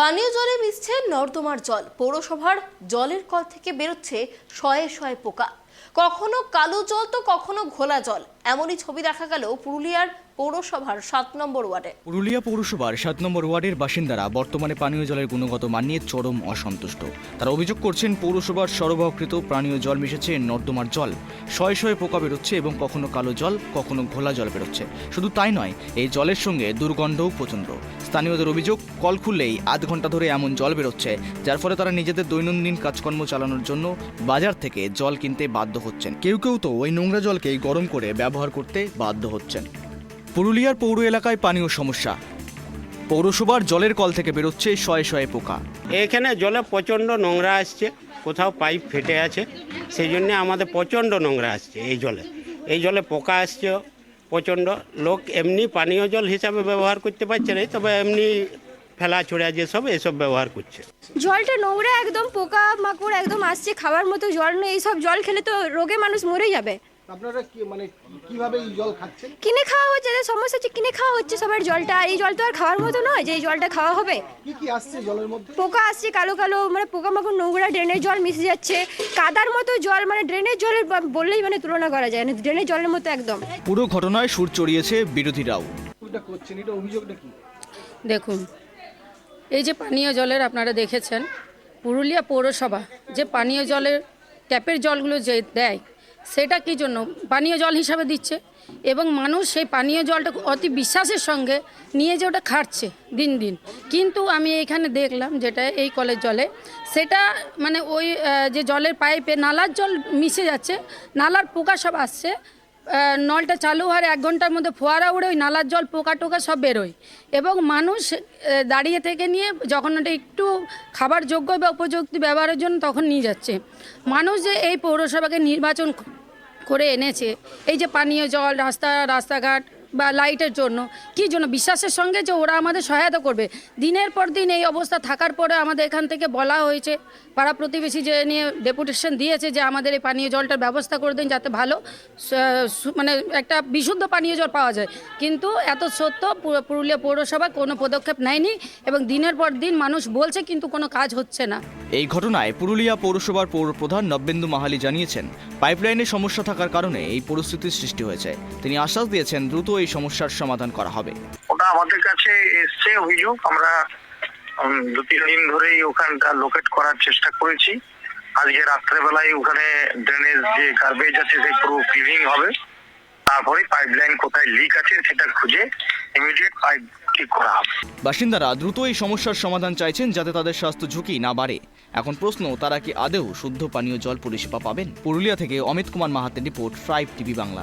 পানীয় জলে মিশছে নর্দমার জল। পৌরসভার জলের কল থেকে বেরোচ্ছে শয়ে শয়ে পোকা। কখনো কালো জল তো কখনো ঘোলা জল। এমনই ছবি দেখা গেল পুরুলিয়ার পৌরসভার সাত নম্বর ওয়ার্ডে। পুরুলিয়া পৌরসভার সাত নম্বর ওয়ার্ডের বাসিন্দারা বর্তমানে পানীয় জলের গুণগত মান নিয়ে চরম অসন্তুষ্ট। তারা অভিযোগ করছেন, পৌরসভার সরবরাহকৃত পানীয় জল মিশেছে নর্দমার জল। শয়ে শয়ে পোকা বেরোচ্ছে এবং কখনো কালো জল, কখনো ঘোলা জল বেরোচ্ছে। শুধু তাই নয়, এই জলের সঙ্গে দুর্গন্ধও প্রচণ্ড। স্থানীয়দের অভিযোগ, কল খুললেই আধ ঘণ্টা ধরে এমন জল বেরোচ্ছে, যার ফলে তারা নিজেদের দৈনন্দিন কাজকর্ম চালানোর জন্য বাজার থেকে জল কিনতে বাধ্য হচ্ছেন। কেউ কেউ তো ওই নোংরা জলকেই গরম করে ব্যবহার করতে বাধ্য হচ্ছেন। পুরুলিয়ার পৌর এলাকায় পানীয় সমস্যা। পৌরসভার জলের কল থেকে বেরোচ্ছে শয়ে শয়ে পোকা। এখানে জলে প্রচণ্ড নোংরা আসছে, কোথাও পাইপ ফেটে আছে, সেই জন্যে আমাদের প্রচণ্ড নোংরা আসছে এই জলে। এই জলে পোকা আসছে প্রচণ্ড, লোক এমনি পানীয় জল হিসাবে ব্যবহার করতে পারছে না, তবে এমনি ফেলা ছোড়া যেসব এসব ব্যবহার করছে। জলটা নোংরা একদম পোকা মাকড় একদম আসছে খাওয়ার মতো জল নেই এইসব জল খেলে তো রোগে মানুষ মরে যাবে। আপনারা কি মানে কীভাবে এই জল খাচ্ছেন? কিনে খাওয়া হচ্ছে যে সমস্যা হচ্ছে কিনে খাওয়া হচ্ছে সবার জলটা। আর এই জল তো আর খাওয়ার মতো নয় যে এই জলটা খাওয়া হবে। কি কি আসছে জলের মধ্যে? পোকা আসছে কালো কালো মানে পোকা মাকড় নোংরা ড্রেনের জল মিশে যাচ্ছে। কাদার মতো জল মানে ড্রেনের জলের বা- বললেই মানে তুলনা করা যায় না ড্রেনের জলের মতো একদম। পুরো ঘটনায় সুর চড়িয়েছে বিরোধীরাও। এটা করছেন এটা অভিযোগটা কি? দেখুন এই যে পানীয় জলের আপনারা দেখেছেন, পুরুলিয়া পৌরসভা যে পানীয় জলের ট্যাপের জলগুলো যে দেয়, সেটা কি জন্য পানীয় জল হিসাবে দিচ্ছে? এবং মানুষ সেই পানীয় জলটা অতি বিশ্বাসের সঙ্গে নিয়ে যে ওটা খাচ্ছে দিন দিন। কিন্তু আমি এখানে দেখলাম যেটা এই কলের জলে, সেটা মানে ওই যে জলের পাইপে নালার জল মিশে যাচ্ছে, নালার পোকা সব আসছে নলটা চালু হওয়ার এক ঘণ্টার মধ্যে ফোয়ারা উড়ে ওই নালার জল, পোকা টোকা সব বেরোয়। এবং মানুষ দাঁড়িয়ে থেকে নিয়ে যখন ওটা একটু খাবার যোগ্য বা উপযুক্ত ব্যবহারের জন্য তখন নিয়ে যাচ্ছে। মানুষ যে এই পৌরসভাকে নির্বাচন করে এনেছে, এই যে পানীয় জল, রাস্তা, রাস্তাঘাট বা লাইটের জন্য। কি জন্য? বিশ্বাসের সঙ্গে যে ওরা আমাদের সহায়তা করবে। দিনের পর দিন এই অবস্থা থাকার পরে আমাদের এখান থেকে বলা হয়েছে, পাড়া প্রতিবেশী যে নিয়ে ডেপুটেশন দিয়েছে যে আমাদের এই পানীয় জলটার ব্যবস্থা করে দিন যাতে ভালো মানে একটা বিশুদ্ধ পানীয় জল পাওয়া যায়। কিন্তু এত সত্য পুরুলিয়া পৌরসভা কোনো পদক্ষেপ নেয়নি এবং দিনের পর দিন মানুষ বলছে কিন্তু কোনো কাজ হচ্ছে না। এই ঘটনায় পুরুলিয়া পৌরসভার পৌর প্রধান নব্যেন্দু মাহালি জানিয়েছেন, পাইপলাইনে সমস্যা থাকার কারণে এই পরিস্থিতির সৃষ্টি হয়েছে। তিনি আশ্বাস দিয়েছেন, দ্রুত এই সমস্যার সমাধান করা হবে। ওটা আমাদের কাছে এসছে অভিযোগ। আমরা দু তিন দিন ধরেই ওখানটা লোকেট করার চেষ্টা করেছি। আজকে রাত্রেবেলায় ওখানে ড্রেনেজ যে গার্বেজ আছে সেই পুরো ক্লিনিং হবে। তারপরে পাইপ লাইন কোথায় লিক আছে সেটা খুঁজে ইমিডিয়েট পাইপ ঠিক করা হবে। বাসিন্দারা দ্রুত এই সমস্যার সমাধান চাইছেন যাতে তাদের স্বাস্থ্য ঝুঁকি না বাড়ে। এখন প্রশ্ন তারা কি আদেও শুদ্ধ পানীয় জল পরিষেবা পাবেন? পুরুলিয়া থেকে অমিত কুমার মাহাতের রিপোর্ট ফ্রাইভ টিভি বাংলা।